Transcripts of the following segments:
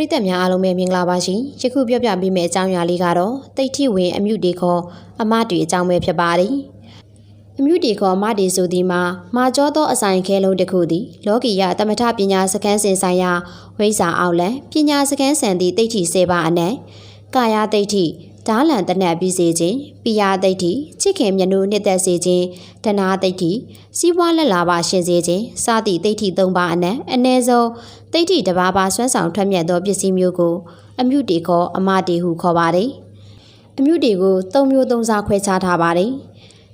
ပရိသတ်များအားလုံးပဲမင်္ဂလာပါရှင်ယခုပြောပြပေးမယ့်အကြောင်းအရာလေးကတော့တိတ်ထိဝင်အမြုတေခေါ်အမတွေအကြောင်းပဲဖြစ်ပါတယ်အမြုတေခေါ်အမတွေဆိုသည်မှာမာကျောသောအဆိုင်ခဲလုံးတစ်ခုသည်လောကီယတမထပညာစကန်းစင်ဆိုင်ရာဝိဇာအောင်လံပညာစကန်းဆန်သည့်တိတ်ထိစေပါအနက်ကာယတိတ်ထိ ဓာလန်တနက်ပြီးစေခြင်းပိယတိတ်ထိချစ်ခင်မြတ်နိုးနှစ်သက်စေခြင်းဒနာတိတ်ထိစီးပွားလက်လာပါရှင်စေခြင်းစသည့်တိတ်ထိ၃ပါးအနက်အ ਨੇ ဆုံးတိတ်ထိတစ်ပါးပါဆွမ်းဆောင်ထွက်မြတ်သောပစ္စည်းမျိုးကို အမြုတေခေါ်အမတေဟုခေါ်ပါတယ်အမြုတေကို၃မျိုး၃စားခွဲခြားထားပါတယ်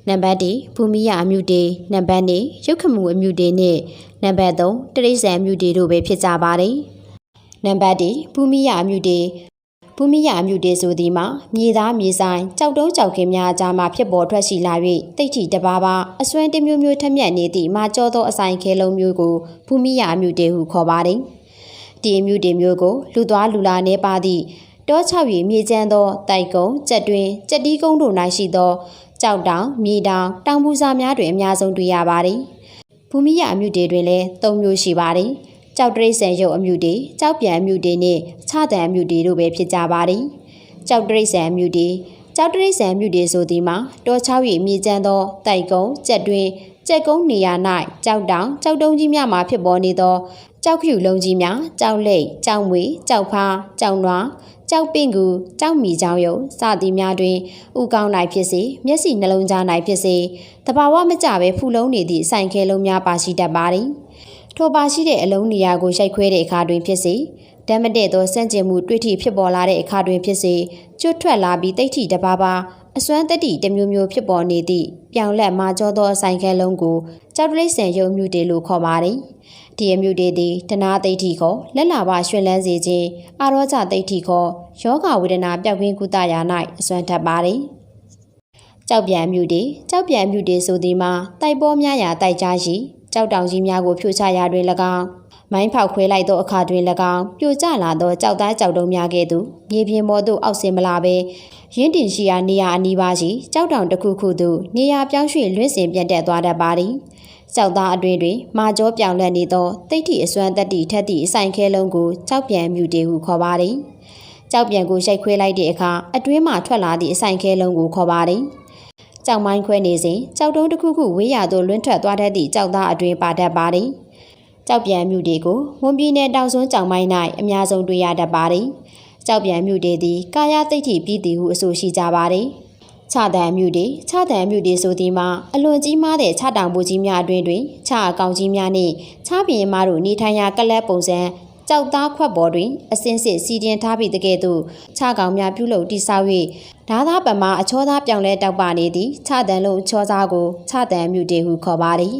နံပါတ်1ဘူမိယအမြုတေနံပါတ်2ရုပ်ခမှုအမြုတေနဲ့နံပါတ်3တရိษံအမြုတေတို့ပဲဖြစ်ကြပါတယ်နံပါတ်1ဘူမိယအမြုတေ ဘူမိယအမြုတေဆိုသည်မှာမြေသားမြေဆိုင်ကြောက်တုံးကြောက်ခင်များအကြားမှာဖြစ်ပေါ်ထွက်ရှိလာ၍တိတ်ထီတစ်ပါးပါအစွမ်းတစ်မျိုးမျိုးထက်မြက်နေသည့်မာကျောသောအဆိုင်ခဲလုံးမျိုးကိုဘူမိယအမြုတေဟုခေါ်ပါတယ်ဒီအမြုတေမျိုးကိုလူသွားလူလာနေပါသည့်တောချောက်ရီမြေကျန်းသောတိုက်ကုန်းကြက်တွင်ကြက်တီးကုန်းတို့၌ရှိသောကြောက်တောင်မြေတောင်တောင်ပူစာများတွင်အများဆုံးတွေ့ရပါတယ်ဘူမိယအမြုတေတွင်လည်း၃မျိုးရှိပါတယ် ကြောက်တရိတ်ဆန်ရုပ်အမျိုးတွေကြောက်ပြန်အမျိုးတွေနဲ့ခြားတန်အမျိုးတွေတို့ပဲဖြစ်ကြပါသည်ကြောက်တရိတ်ဆန်အမျိုးတွေကြောက်တရိတ်ဆန်အမျိုးတွေဆိုသည်မှာတောချောက်၏မြေကျန်းသောတိုက်ကုန်းကြက်တွင်ကြက်ကုန်းနေရာ၌ကြောက်တောင်ကြောက်တုံးကြီးများမှာဖြစ်ပေါ်နေသောကြောက်ဖြူလုံးကြီးများကြောက်လိတ်ကြောက်မွေကြောက်ဖားကြောက်နွားကြောက်ပင့်ကူကြောက်မီကြောင်ယုံစသည်များတွင်ဥကောင်း၌ဖြစ်စေမျက်စိနှလုံးသား၌ဖြစ်စေတဘာဝမကြဘဲဖူလုံးနေသည့်ဆိုင်ခဲလုံးများပါရှိတတ်ပါသည် ထိုပါရှိတဲ့အလုံးနေရာကိုရိုက်ခွဲတဲ့အခါတွင်ဖြစ်စေဓမ္မတဲ့သောစန့်ကျင်မှုတွေ့ထိဖြစ်ပေါ်လာတဲ့အခါတွင်ဖြစ်စေကျွတ်ထွက်လာပြီးတိတ်ထိတဘာဘာအစွမ်းတတိတစ်မျိုးမျိုးဖြစ်ပေါ်နေသည့်ပြောင်လက်မာကျောသောအဆိုင်ခဲလုံးကိုကြောက်တလိษံယုံမြူတေလို့ခေါ်ပါတယ်။ဒီအမြူတေသည်တနာသိဋ္ဌိခေါ်လက်လာပါရွှင်လန်းစေခြင်းအာရောကြသိဋ္ဌိခေါ်ယောဂဝေဒနာပျောက်ကင်းကုသရာ၌အစွမ်းထပ်ပါတယ်။ကြောက်ပြန်မြူတေကြောက်ပြန်မြူတေဆိုသည်မှာတိုက်ပေါ်များရာတိုက်ကြားရှိ ကြောက်တောင်ကြီးများကိုဖြိုချရာတွင်၎င်းမိုင်းဖောက်ခွဲလိုက်သောအခါတွင်၎င်းပြိုကျလာသောကြောက်သားကြောက်တုံးများကဲ့သို့မြေပြင်ပေါ်သို့အောက်ဆင်းမလာဘဲရင်းတင်ရှိရာနေရာအနီးပါးရှိကြောက်တောင်တစ်ခုခုသို့နေရာပြောင်းရွှေ့လွင့်စင်ပြတ်တက်သွားတတ်ပါသည်ကြောက်သားအတွင်တွင်မာကျောပြောင်လဲနေသောတိတ်ထီအစွမ်းတက်တီထက်သည့်အဆိုင်ခဲလုံးကိုကြောက်ပြန်မြူတေဟုခေါ်ပါသည်ကြောက်ပြန်ကိုရှိတ်ခွဲလိုက်တဲ့အခါအတွင်းမှထွက်လာသည့်အဆိုင်ခဲလုံးကိုခေါ်ပါသည် ကြောက်မိုင်းခွဲနေစဉ်ကြောက်တုံးတစ်ခုခုဝေးရသို့လွင့်ထွက်သွားတတ်သည့်ကြောက်သားအတွင်ပါတတ်ပါသည်ကြောက်ပြန်မြူတွေကိုမွန်ပြည်နယ်တောင်စွန်းကြောင်မိုင်း၌အများဆုံးတွေ့ရတတ်ပါသည်ကြောက်ပြန်မြူတွေသည်ကာယသိဋ္ဌိပြည်သည်ဟုအဆိုရှိကြပါသည်ခြာတန်မြူတွေခြာတန်မြူတွေဆိုသည်မှာအလွန်ကြီးမားတဲ့ခြာတောင်ပူကြီးများအတွင်းတွင်ခြာအကောင်ကြီးများနှင့်ခြာပြင်မားတို့နေထိုင်ရာကလပ်ပုံစံ ကြောက်သားခွက်ပေါ်တွင်အစင်းစစ်စီတင်ထားပြီးတကယ်သို့ခြာကောင်များပြုလုပ်တိဆောက်၍ဓာသားပမာအချောသားပြောင်လဲတောက်ပါနေသည်ခြာတန်လုံးအချောသားကိုခြာတန်မြူတွေဟုခေါ်ပါသည်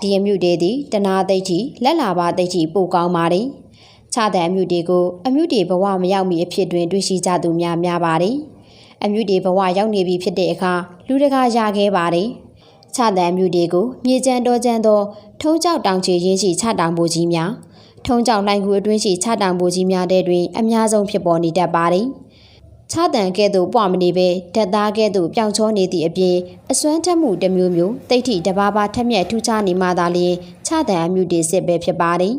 ဒီအမြုတေသည်တနာသိဋ္ဌိလက်လာပါသိဋ္ဌိပို့ကောင်းပါသည်ခြားတဲ့အမြုတေကိုအမြုတေဘဝမရောက်မီအဖြစ်တွင်တွေ့ရှိကြသူများများပါသည်အမြုတေဘဝရောက်နေပြီဖြစ်တဲ့အခါလူတကာရခဲ့ပါသည်ခြားတဲ့အမြုတေကိုမြေကျန်တော်ကျန်သောထုံးကြောက်တောင်ချေရင်းရှိခြားတောင်ပူကြီးများ ထုံးကြောက်နိုင်ကူအတွင်းရှိခြားတောင်ပူကြီးများတဲ့တွင်အများဆုံးဖြစ်ပေါ်နေတတ်ပါသည်ခြားတန်ကဲ့သို့ပွားမနေပဲဓာတ်သားကဲ့သို့ပြောင်ချောနေသည့်အပြင်အစွမ်းထက်မှုတစ်မျိုးမျိုးတိတ်ထိတဘာဘာထက်မြက်ထူးခြားနေမှသာလျှင်ခြားတန်အမြုတေစစ်ပဲဖြစ်ပါသည်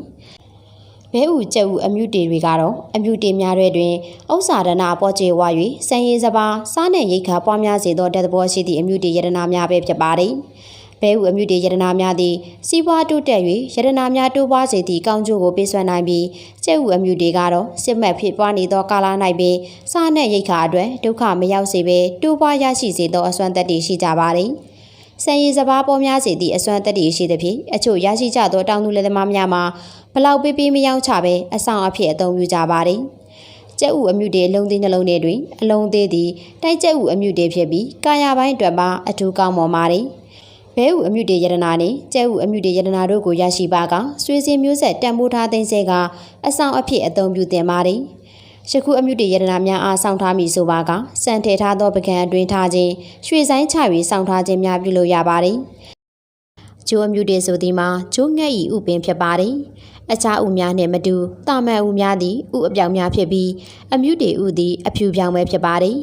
ဘဲဥကျက်ဥအမြုတေတွေကတော့အမြုတေများတွေတွင်ဥစ္စာဒနာပေါ်ကျေဝါ၍စံရည်စပါစားနှင့်ရိတ်ခါပွားများစေသောတသဘောရှိသည့်အမြုတေယတနာများပဲဖြစ်ပါသည် ဘဲဥအမြုတေယတနာများသည်စီးပွားတိုးတက်၍ယတနာများတိုးပွားစေသည့်ကောင်းကျိုးကိုပေးစွမ်းနိုင်ပြီးကျက်ဥအမြုတေကတော့စစ်မှတ်ဖြစ်ပွားနေသောကာလ၌ပင်စားနှင့်ရိတ်ခါအတွက်ဒုက္ခမရောက်စေဘဲတိုးပွားရရှိစေသောအစွမ်းသက်တည်ရှိကြပါသည်စံရည်စပါးပေါ်များစေသည့်အစွမ်းတက်တည်ရှိသဖြင့်အချို့ရရှိကြသောတောင်သူလယ်သမားများမှာဘလောက်ပေးပေးမရောက်ချပဲအဆောင်အဖြစ်အသုံးပြုကြပါသည်ကျက်ဥအမြုတေအလုံးသေးနှလုံးထဲတွင်အလုံးသေးသည်တိုက်ကျက်ဥအမြုတေဖြစ်ပြီးကာယပိုင်းအတွက်ပါအထူးကောင်းမွန်ပါသည် ဘဲဥအမြုတေယတနာနှင့်ကျဲဥအမြုတေယတနာတို့ကိုရရှိပါကဆွေစဉ်မျိုးဆက်တန်ဖိုးထားသိမ်းဆဲကအဆောင်အဖြစ်အသုံးပြုတင်ပါသည်ယခုအမြုတေယတနာများအားစောင့်ထားမည်ဆိုပါကစံထည့်ထားသောပကံအတွင်းထားခြင်းရွှေဆိုင်ချ၍စောင့်ထားခြင်းများပြုလုပ်ရပါသည်ကျိုးအမြုတေဆိုသည်မှာကျိုးငှက်ဤဥပင်ဖြစ်ပါသည်အခြားဥများနှင့်မတူတာမန်ဥများသည်ဥအပြောင်များဖြစ်ပြီးအမြုတေဥသည်အဖြူပြောင်ပဲဖြစ်ပါသည်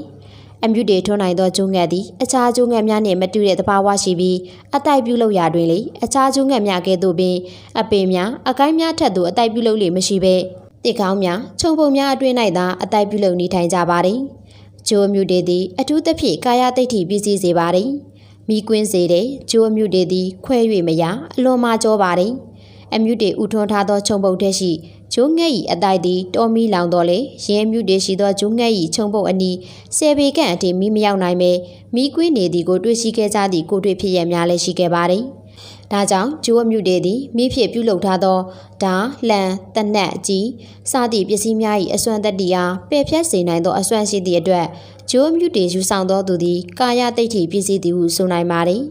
အမြုတေထွန်းနိုင်သောကျိုးငှက်သည်အခြားကျိုးငှက်များနှင့်မတူတဲ့သဘာဝရှိပြီးအတိုက်ပြုလုပ်ရာတွင်လေအခြားကျိုးငှက်များကဲ့သို့ပင်အပင်များအကိုင်းများထက်သို့အတိုက်ပြုလုပ်လေမရှိဘဲတစ်ကောင်းများခြုံပုံများအတွင်း၌သာအတိုက်ပြုလုပ်နေထိုင်ကြပါသည်ဂျိုးအမြူတေသည်အထူးသဖြင့်ကာယတိတ်ထိပြည့်စည်စေပါသည်မိကွင်းစေတဲ့ဂျိုးအမြူတေသည်ခွဲ၍မရအလွန်မှကြောပါသည်အမြူတေဥထွန်းထားသောခြုံပုံထဲရှိ ဂျိုးငဲ့၏အတိုက်သည်တော်မီလောင်တော်လေရင်းအမြူတေရှိသောဂျိုးငဲ့၏ခြုံပုံအနီးဆယ်ပေခန့်အထိမိမရောက်နိုင်ပေမိကွင်းနေသည်ကိုတွေ့ရှိခဲ့ကြသည့်ကိုတွေ့ဖြစ်ရများလည်းရှိခဲ့ပါသည်ဒါကြောင့်ဂျိုးအမြူတေသည်မိဖြစ်ပြုလုပ်ထားသောဓာလှန်တနက်ကြီးစသည့်ပစ္စည်းများ၏အစွမ်းတတ္တိအားပယ်ဖြတ်စေနိုင်သောအစွမ်းရှိသည့်အတွက်ဂျိုးအမြူတေယူဆောင်သောသူသည်ကာယတိတ်ထိပစ္စည်းသည်ဟုဆိုနိုင်ပါသည်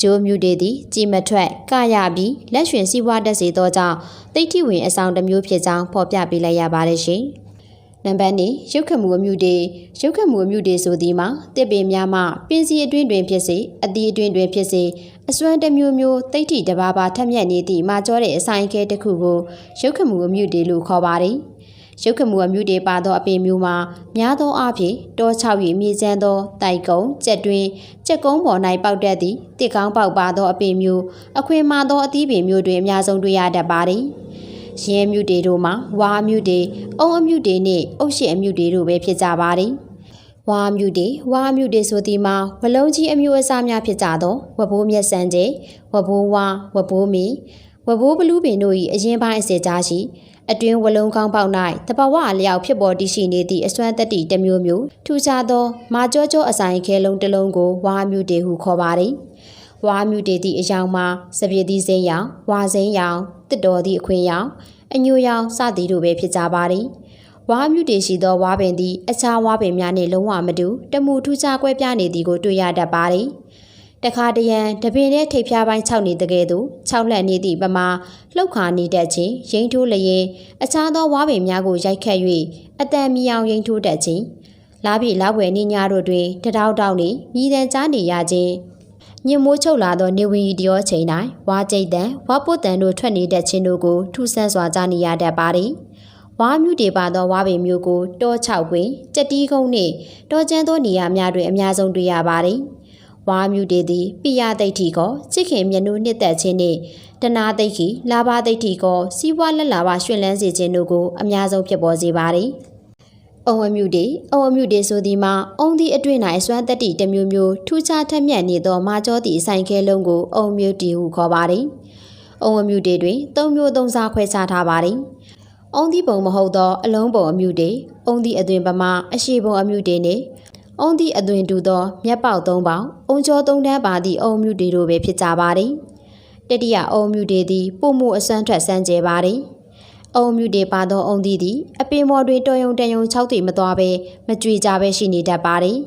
ဂျိုးမြူတေသည်ကြည်မထွက်ကာယပြီးလက်ရွှင်စီးပွားတတ်စေသောကြောင့်တိတ်ထိဝင်အဆောင်တစ်မျိုးဖြစ်ကြောင်းဖော်ပြပေးလိုက်ရပါတယ်ရှင်။နံပါတ်2ရုပ်ခမှုအမြူတေရုပ်ခမှုအမြူတေဆိုသည်မှာတစ်ပင်များမှပင်စီအတွင်းတွင်ဖြစ်စေအသီးအတွင်းတွင်ဖြစ်စေအစွမ်းတစ်မျိုးမျိုးတိတ်ထိတစ်ပါးပါထက်မြက်နေသည့်မာကျောတဲ့အဆိုင်အခဲတစ်ခုကိုရုပ်ခမှုအမြူတေလို့ခေါ်ပါတယ်။ ရုပ်ခမှုအမြူတေပါသောအပင်မျိုးမှာများသောအားဖြင့်တော6၍မြေကျန်းသောတိုက်ကုံကြက်တွင်ကြက်ကုန်းပေါ်၌ပေါက်တတ်သည့်တစ်ကောင်းပေါက်ပါသောအပင်မျိုးအခွင်မာသောအသီးပင်မျိုးတွင်အများဆုံးတွေ့ရတတ်ပါသည်။ရင်းမြူတေတို့မှာဝါမြူတေအုံအမြူတေနှင့်အုတ်ရှိအမြူတေတို့ပဲဖြစ်ကြပါသည်။ဝါမြူတေဝါမြူတေဆိုသည်မှာဝလုံးကြီးအမျိုးအစားများဖြစ်ကြသောဝဘိုးမျက်စံကျဲဝဘိုးဝါဝဘိုးမီဝဘိုးဘလူးပင်တို့၏အရင်ပိုင်းအစစ်ကြားရှိ အတွင်းဝလုံးကောင်းပေါက်၌တပဝအလျောက်ဖြစ်ပေါ်တည်ရှိနေသည့်အစွမ်းတက်တီတစ်မျိုးမျိုးထူခြားသောမာကြောကြောအဆိုင်ခဲလုံးတစ်လုံးကိုဝါမြူတေဟုခေါ်ပါသည်။ဝါမြူတေသည့်အယောင်မှာစပြည့်သည့်စိမ်းရောင်ဝါစိမ်းရောင်တစ်တော်သည့်အခွင့်ရောင်အညိုရောင်စသည်တို့ပဲဖြစ်ကြပါသည်။ဝါမြူတေရှိသောဝါပင်သည်အခြားဝါပင်များနှင့်လုံးဝမတူတမှုထူးခြားကွဲပြားနေသည်ကိုတွေ့ရတတ်ပါသည်။ တခါတရံတပင်ထဲထိပ်ဖျားပိုင်း6နေတကယ်သူ6လက်နေသည့်ပမာလှုပ်ခါနေတတ်ခြင်းရိမ့်ထိုးလျင်အခြားသောဝါပင်များကိုရိုက်ခတ်၍အတန်မြောင်ရိမ့်ထိုးတတ်ခြင်းလားပြီလောက်ွယ်နေညာတို့တွင်တတောက်တောက်နေမြည်တမ်းကြားနေရခြင်းညင်မိုးချုပ်လာသောနေဝင်ဒီရောချိန်တိုင်းဝါကြိတ်တန်ဝါပုတ်တန်တို့ထွက်နေတတ်ခြင်းတို့ကိုထူဆန်းစွာကြားနေရတတ်ပါသည်ဝါမြူတေပါသောဝါပင်မျိုးကိုတော6တွင်ကြက်တီးကုန်းနှင့်တောကျန်းသောနေရာများတွင်အများဆုံးတွေ့ရပါသည်။ ဝါမြူတေသည်ပိယသိဋ္ဌိကောချစ်ခင်မျက်နှာနှစ်သက်ခြင်းနှင့်တနာသိဋ္ဌိလာဘသိဋ္ဌိကောစီးပွားလက်လာဘရွှင်လန်းစေခြင်းတို့ကိုအများဆုံးဖြစ်ပေါ်စေပါသည်အုံအမြူတေအုံအမြူတေဆိုသည်မှာအုံသည့်အတွင်း၌စွမ်းတက်တီတစ်မျိုးမျိုးထူးခြားထက်မြက်နေသောမာကျောသည့်အဆိုင်ခဲလုံးကိုအုံမြူတီဟုခေါ်ပါသည်အုံအမြူတေတွင်သုံးမျိုးသုံးစားခွဲခြားထားပါသည်အုံသည့်ပုံမဟုတ်သောအလုံးပုံအမြူတေအုံသည့်အတွင်ပမာအရှိပုံအမြူတေနှင့် အုံသည့်အသွင်တူသော မျက်ပေါက်သုံးပေါင်အုံကျော်သုံးတန်းပါသည့်အုံမြူတေတို့ပဲဖြစ်ကြပါသည်တတိယအုံမြူတေသည်ပုံမှုအစွမ်းထွက်စမ်းကြပါသည်အုံမြူတေပါသောအုံသီးသည်အပင်ပေါ်တွင်တော်ယုံတန်ယုံ၆တိမသွားဘဲမကြွေကြပဲရှိနေတတ်ပါသည်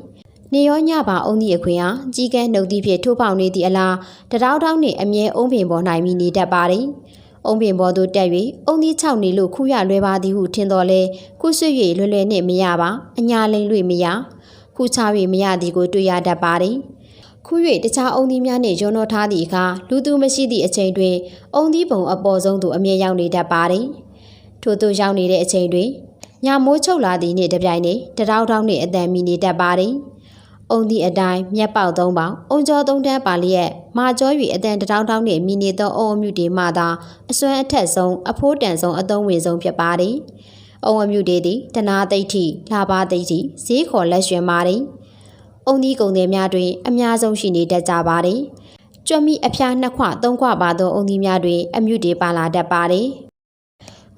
နေရောညပါအုံသည့်အခွင့်အားကြီးကဲနှုတ်သည့်ဖြင့်ထိုးပေါက်နေသည့်အလားတတောက်တောက်နှင့်အမြဲအုံပင်ပေါ်၌မိနေတတ်ပါသည်အုံပင်ပေါ်သို့တက်၍အုံသီး၆နေလို့ခူရလွဲပါသည်ဟုထင်တော်လဲခုဆွ၍လွယ်လွယ်နှင့်မရပါအညာလိမ့်လွေမရ ခုချ၍မရသည်ကိုတွေ့ရတတ်ပါသည်ခု၍တခြားအုံသီးများနှင့်ရောနှောထားသည့်အခါလူသူမရှိသည့်အချိန်တွင်အုံသီးပုံအပေါ်ဆုံးသို့အမြဲရောက်နေတတ်ပါသည်ထို့သို့ရောက်နေတဲ့အချိန်တွင်ညမိုးချုပ်လာသည့်နေ့တပြိုင်နက်တတောက်တောက်နှင့်အတန်မီနေတတ်ပါသည်အုံသည့်အတိုင်းမျက်ပေါက်သုံးပေါင်အုံကျော်သုံးတန်းပါလျက်မာကျော်၍အတန်တတောက်တောက်နှင့်မီနေသောအုံအမြူတွေမှသာအစွမ်းအထက်ဆုံးအဖိုးတန်ဆုံးအသုံးဝင်ဆုံးဖြစ်ပါသည်။ အုံအမြူတေသည်တနာသိဋ္ဌိလှပါသိဋ္ဌိဈေးခေါ်လက်ရွှင်ပါသည်အုံဒီကုံတွေများတွင်အများဆုံးရှိနေတတ်ကြပါသည်ကြွမိအဖျားနှစ်ခွသုံးခွပါသောအုံဒီများတွင်အမြူတေပါလာတတ်ပါသည်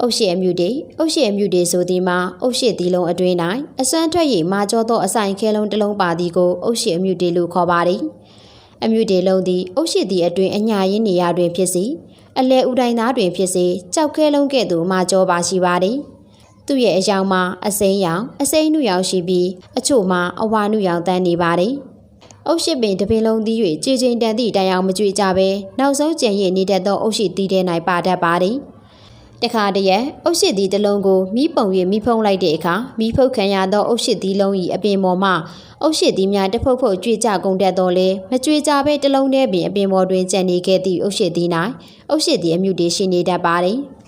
အုတ်ရှိအမြူတေအုတ်ရှိအမြူတေဆိုသည်မှာအုတ်ရှိသီးလုံးအတွင်း၌အစွမ်းထွက်၍မာကျောသောအဆိုင်ခဲလုံးတစ်လုံးပါသည်ကိုအုတ်ရှိအမြူတေလို့ခေါ်ပါသည်အမြူတေလုံးသည်အုတ်ရှိသည်အတွင်းအညာရင်းနေရာတွင်ဖြစ်စီအလဲဥတိုင်းသားတွင်ဖြစ်စေကြောက်ခဲလုံးကဲ့သို့မာကျောပါရှိပါသည် သူ့ရဲ့အယောင်မှာအစိမ်းရောင်အစိမ်းနုရောင်ရှိပြီးအချို့မှာအဝါနုရောင်တန်းနေပါတယ်။အုတ်ရှိပင်တပင်လုံးသီး၍ကြည်ချင်းတန်သည့်တိုင်အောင်မကြွေကြဘဲနောက်ဆုံးကျန်ရည်နေတတ်သောအုတ်ရှိသီးထဲ၌ပါတတ်ပါတယ်။တခါတည်းအုတ်ရှိသီးတစ်လုံးကိုမိပုံ၍မိဖုံးလိုက်တဲ့အခါမိဖုတ်ခံရသောအုတ်ရှိသီးလုံး၏အပင်ပေါ်မှအုတ်ရှိသီးများတဖုတ်ဖုတ်ကြွေကြကုန်တတ်တော်လဲမကြွေကြဘဲတစ်လုံးတည်းပင်အပင်ပေါ်တွင်ကျန်နေခဲ့သည့်အုတ်ရှိသီး၌အုတ်ရှိသီးအမြုပ်တည်ရှိနေတတ်ပါတယ်။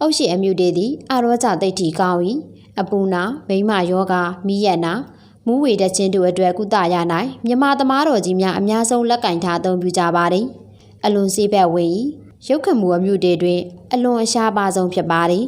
အုတ်ရှိအမြူတေသည်အာရောကြသိတ်တီကောင်း၏အပူနာမိမယောဂမိယက်နာမူးဝေတဲ့ခြင်းတို့အတွက်ကုသရ၌မြမသမားတော်ကြီးများအများဆုံးလက်ကင်ထားအသုံးပြုကြပါသည်အလွန်စေးဘက်ဝေ၏ရုပ်ခမှုအမြူတေတွင်အလွန်အရှားပါဆုံးဖြစ်ပါသည်